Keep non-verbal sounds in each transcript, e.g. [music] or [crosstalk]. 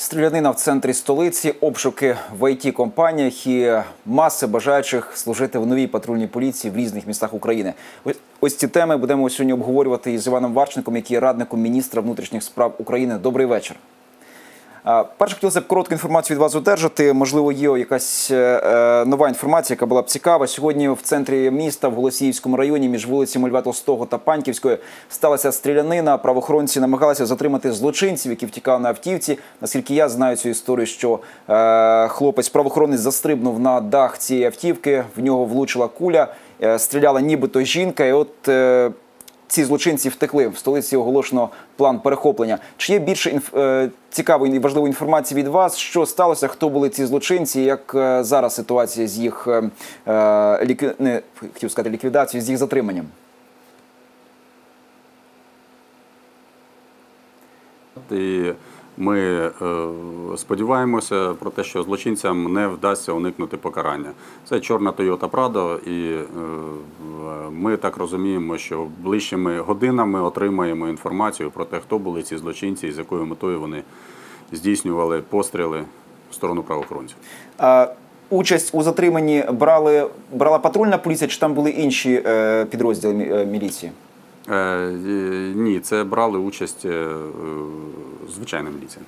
Стрілянина в центрі столиці, обшуки в it компаніях і маси бажаючих служити в новій патрульній поліції в різних містах України. Ось ці теми будемо сьогодні обговорювати із Іваном Варченком, який є радником міністра внутрішніх справ України. Добрий вечір. Перше хотілося б коротку інформацію від вас одержати. Можливо, є якась е, е, нова інформація, яка була б цікава. Сьогодні в центрі міста в Голосіївському районі між вулицями Льва Толстого та Панківської сталася стрілянина. Правоохоронці намагалися затримати злочинців, які втікали на автівці. Наскільки я знаю цю історію, що е, хлопець правоохоронець застрибнув на дах цієї автівки, в нього влучила куля, стріляла нібито жінка, і от. Ці злочинці втекли. В столиці оголошено план перехоплення. Чи є більше інф... е, цікавої і важливої інформації від вас? Що сталося? Хто були ці злочинці? Як е, зараз ситуація з їх е, е, не хотів сказати ліквідацією, з їх затриманням? І ми е, сподіваємося про те, що злочинцям не вдасться уникнути покарання. Це чорна Toyota Prado, і е, ми так розуміємо, що ближчими годинами отримаємо інформацію про те, хто були ці злочинці і з якою метою вони здійснювали постріли в сторону правоохоронців. Е, участь у затриманні брали брала патрульна поліція, чи там були інші е, підрозділи міліції? Е, е, Ні, це брали участь е, е, міліція.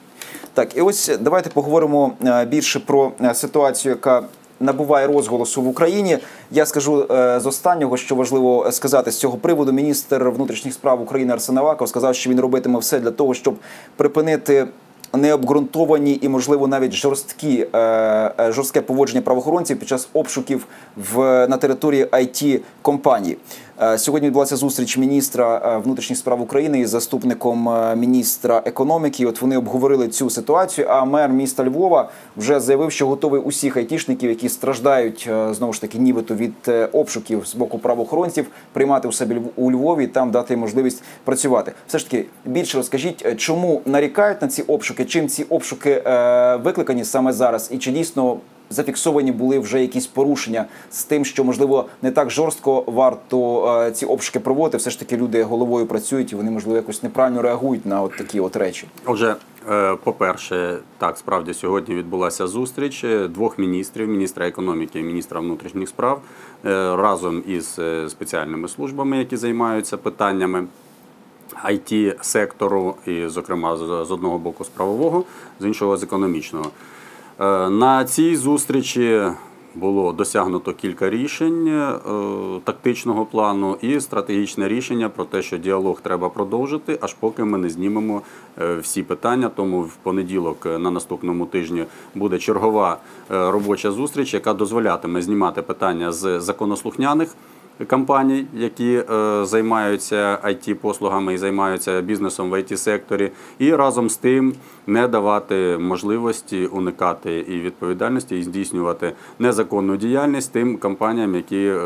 Так, і ось давайте поговоримо більше про ситуацію, яка набуває розголосу в Україні. Я скажу з останнього, що важливо сказати з цього приводу. Міністр внутрішніх справ України Арсен Аваков сказав, що він робитиме все для того, щоб припинити. Необґрунтовані і, можливо, навіть жорсткі жорстке поводження правоохоронців під час обшуків в на території it компанії. Е, Сьогодні відбулася зустріч міністра е, внутрішніх справ України із заступником е, міністра економіки. От вони обговорили цю ситуацію. А мер міста Львова вже заявив, що готовий усіх айтішників, які страждають знову ж таки, нібито від обшуків з боку правоохоронців, приймати у себе у Львові і там дати можливість працювати. Все ж таки більше розкажіть, чому нарікають на ці обшуки, чим ці обшуки викликані саме зараз, і чи дійсно зафіксовані були вже якісь порушення з тим, що можливо не так жорстко варто е, ці обшуки проводити. Все ж таки люди головою працюють і вони можливо якось неправильно реагують на от такі от речі. Отже, е, по-перше, так справді сьогодні відбулася зустріч е, двох міністрів: міністра економіки і міністра внутрішніх справ разом із спеціальними службами, які займаються питаннями. it сектору, і, зокрема, з одного боку з правового, з іншого з економічного. Е, На цій зустрічі було досягнуто кілька рішень е, тактичного плану і стратегічне рішення про те, що діалог треба продовжити, аж поки ми не знімемо е, всі питання. Тому в понеділок на наступному тижні буде чергова робоча зустріч, яка дозволятиме знімати питання з законослухняних компаній, які е, займаються it послугами і займаються бізнесом в it секторі, і разом з тим не давати можливості уникати і відповідальності, і здійснювати незаконну діяльність тим компаніям, які е,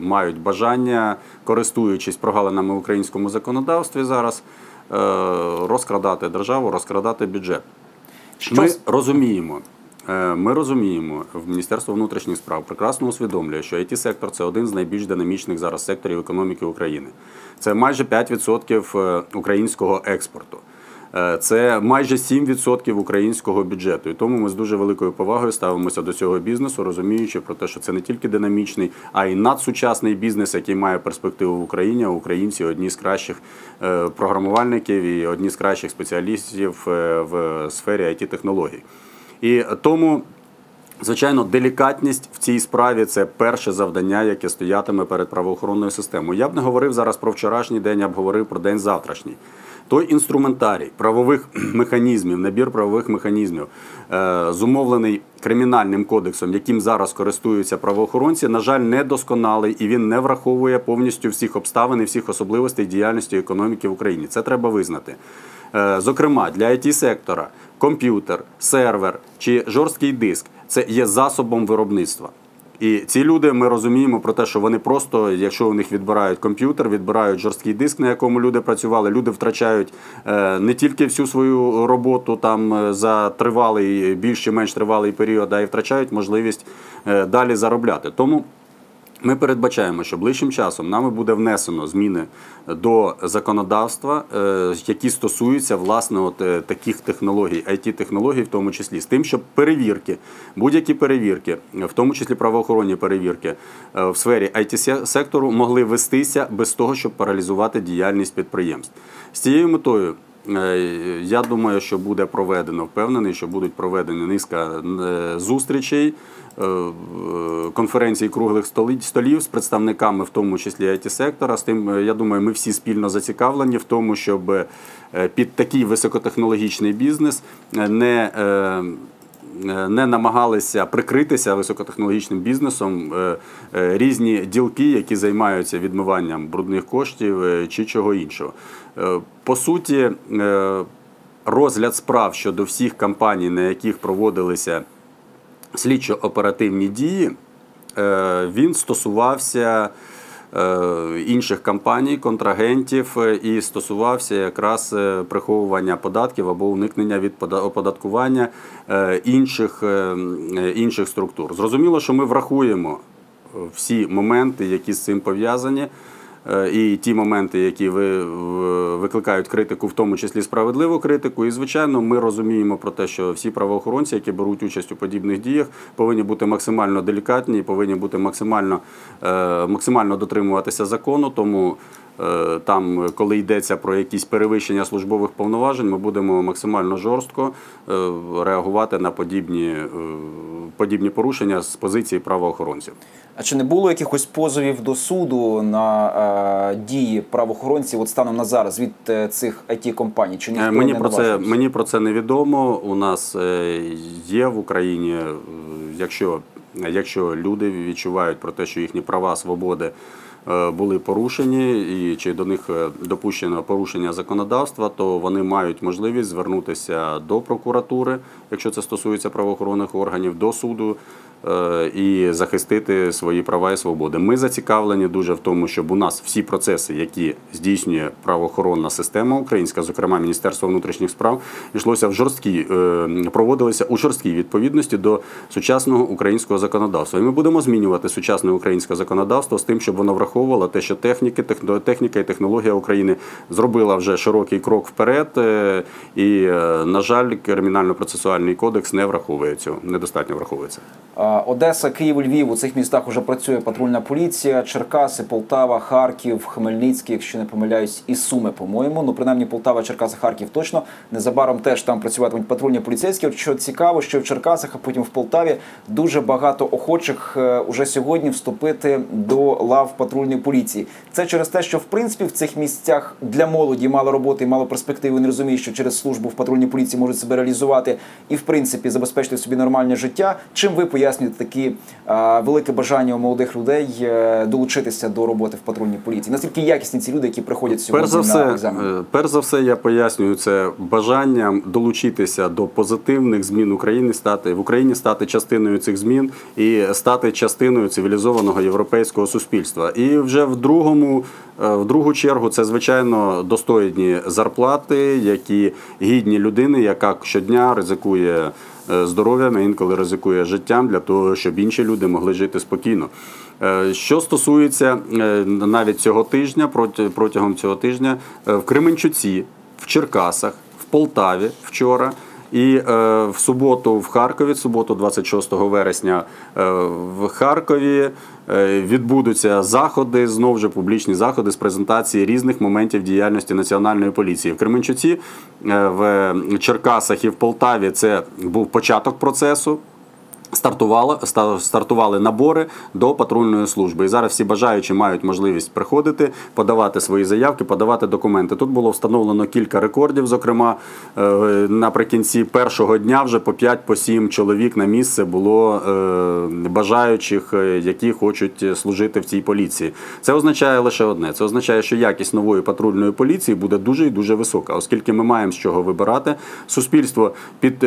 мають бажання, користуючись прогалинами в українському законодавстві зараз, е, розкрадати державу, розкрадати бюджет. Ми розуміємо. Е, Ми розуміємо, в Міністерство внутрішніх справ прекрасно усвідомлює, що it сектор це один з найбільш динамічних зараз секторів економіки України. Це майже 5% е, українського експорту. Е, Це майже 7% українського бюджету. І тому ми з дуже великою повагою ставимося до цього бізнесу, розуміючи про те, що це не тільки динамічний, а й надсучасний бізнес, який має перспективу в Україні. Українці одні з кращих програмувальників і одні з кращих спеціалістів в сфері it технологій. І тому. Звичайно, делікатність в цій справі це перше завдання, яке стоятиме перед правоохоронною системою. Я б не говорив зараз про вчорашній день, я б говорив про день завтрашній. Той інструментарій правових [clears throat] механізмів, набір правових механізмів, е, зумовлений кримінальним кодексом, яким зараз користуються правоохоронці, на жаль, недосконалий і він не враховує повністю всіх обставин і всіх особливостей діяльності економіки в Україні. Це треба визнати. Е, Зокрема, для it сектора комп'ютер, сервер чи жорсткий диск це є засобом виробництва. І ці люди ми розуміємо про те, що вони просто, якщо у них відбирають комп'ютер, відбирають жорсткий диск, на якому люди працювали, люди втрачають е, не тільки всю свою роботу там е, за тривалий, більш чи менш тривалий період, а й втрачають можливість далі заробляти. Тому Ми передбачаємо, що ближчим часом нами буде внесено зміни до законодавства, е, які стосуються власне от е, таких технологій, it технологій в тому числі, з тим, щоб перевірки, будь-які перевірки, в тому числі правоохоронні перевірки е, в сфері it сектору могли вестися без того, щоб паралізувати діяльність підприємств. З цією метою. Я думаю, що буде проведено, впевнений, що будуть проведені низка зустрічей, конференцій круглих столів з представниками, в тому числі it сектора. З тим, е, я думаю, ми всі спільно зацікавлені в тому, щоб е, під такий високотехнологічний бізнес е, не е, е, не намагалися прикритися високотехнологічним бізнесом е, е, різні ділки, які займаються відмиванням брудних коштів е, чи чого іншого. Е, По суті, е, розгляд справ щодо всіх компаній, на яких проводилися слідчо-оперативні дії, е, він стосувався е, інших компаній, контрагентів е, і стосувався якраз приховування податків або уникнення від оподаткування інших, інших структур. Зрозуміло, що ми врахуємо всі моменти, які з цим пов'язані. Е, І ті моменти, які ви викликають критику, в тому числі справедливу критику. І звичайно, ми розуміємо про те, що всі правоохоронці, які беруть участь у подібних діях, повинні бути максимально делікатні, повинні бути максимально, е, максимально дотримуватися закону. Тому е, там, коли йдеться про якісь перевищення службових повноважень, ми будемо максимально жорстко е, реагувати на подібні, е, подібні порушення з позиції правоохоронців. А чи не було якихось позовів до суду на е, дії правоохоронців от станом на зараз від е, цих it компаній? Чи ніхто Е, Мені не про це мені про це невідомо. У нас е, є в Україні, е, якщо, якщо люди відчувають про те, що їхні права, свободи е, були порушені, і чи до них е, допущено порушення законодавства, то вони мають можливість звернутися до прокуратури, якщо це стосується правоохоронних органів, до суду. Е, І захистити свої права і свободи. Ми зацікавлені дуже в тому, щоб у нас всі процеси, які здійснює правоохоронна система українська, зокрема Міністерство внутрішніх справ, йшлося в жорсткій, е, проводилися у жорсткій відповідності до сучасного українського законодавства. І ми будемо змінювати сучасне українське законодавство з тим, щоб воно враховувало те, що техніки, техніка і технологія України зробила вже широкий крок вперед. е, І, на жаль, кримінально-процесуальний кодекс не враховує цього, недостатньо враховується. Одеса, Київ, Львів у цих містах вже працює патрульна поліція. Черкаси, Полтава, Харків, Хмельницький, якщо не помиляюсь, і Суми, по-моєму. Ну, принаймні, Полтава, Черкаси, Харків точно. Незабаром теж там працюватимуть патрульні поліцейські. От Що цікаво, що в Черкасах, а потім в Полтаві дуже багато охочих е, уже сьогодні вступити до лав патрульної поліції. Це через те, що в принципі в цих місцях для молоді мало роботи і мало перспективи. Не розуміють, що через службу в патрульній поліції можуть себе реалізувати і в принципі забезпечити собі нормальне життя. Чим ви пояснюєте такі велике бажання у молодих людей е, долучитися до роботи в патрульній поліції? Наскільки якісні ці люди, які приходять сьогодні Перш за на екзамен? е, перш за все, я пояснюю це бажанням долучитися до позитивних змін України, стати в Україні, стати частиною цих змін і стати частиною цивілізованого європейського суспільства. І вже в другому, е, в другу чергу, це звичайно достойні зарплати, які гідні людини, яка щодня ризикує. Е, Здоров'ям, а інколи ризикує життям для того, щоб інші люди могли жити спокійно. Е, Що стосується е, навіть цього тижня, протягом цього тижня, в Кременчуці, в Черкасах, в Полтаві вчора. І е, в суботу в Харкові, в суботу, 26 вересня, е, в Харкові е, відбудуться заходи, знову ж публічні заходи з презентації різних моментів діяльності національної поліції. В Кременчуці, е, в Черкасах і в Полтаві це був початок процесу. Стартували, ста- стартували набори до патрульної служби. І зараз всі бажаючі мають можливість приходити, подавати свої заявки, подавати документи. Тут було встановлено кілька рекордів. Зокрема, е, наприкінці першого дня вже по 5-7 чоловік на місце було е, бажаючих, е, які хочуть служити в цій поліції. Це означає лише одне: це означає, що якість нової патрульної поліції буде дуже і дуже висока, оскільки ми маємо з чого вибирати. Суспільство під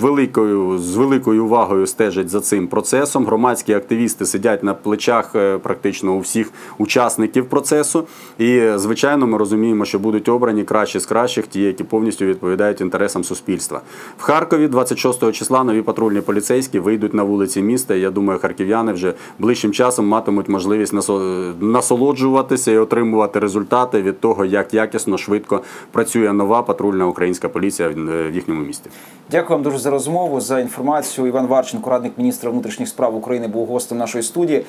великою з великою увагою стежать за цим процесом. Громадські активісти сидять на плечах е, практично у всіх учасників процесу. І звичайно, ми розуміємо, що будуть обрані кращі з кращих, ті, які повністю відповідають інтересам суспільства. В Харкові 26 числа нові патрульні поліцейські вийдуть на вулиці міста. Я думаю, харків'яни вже ближчим часом матимуть можливість насо- насолоджуватися і отримувати результати від того, як якісно швидко працює нова патрульна українська поліція в в їхньому місті. Дякую вам дуже за розмову, за інформацію. Іван Варченко, радник міністра внутрішніх справ України, був гостем нашої студії.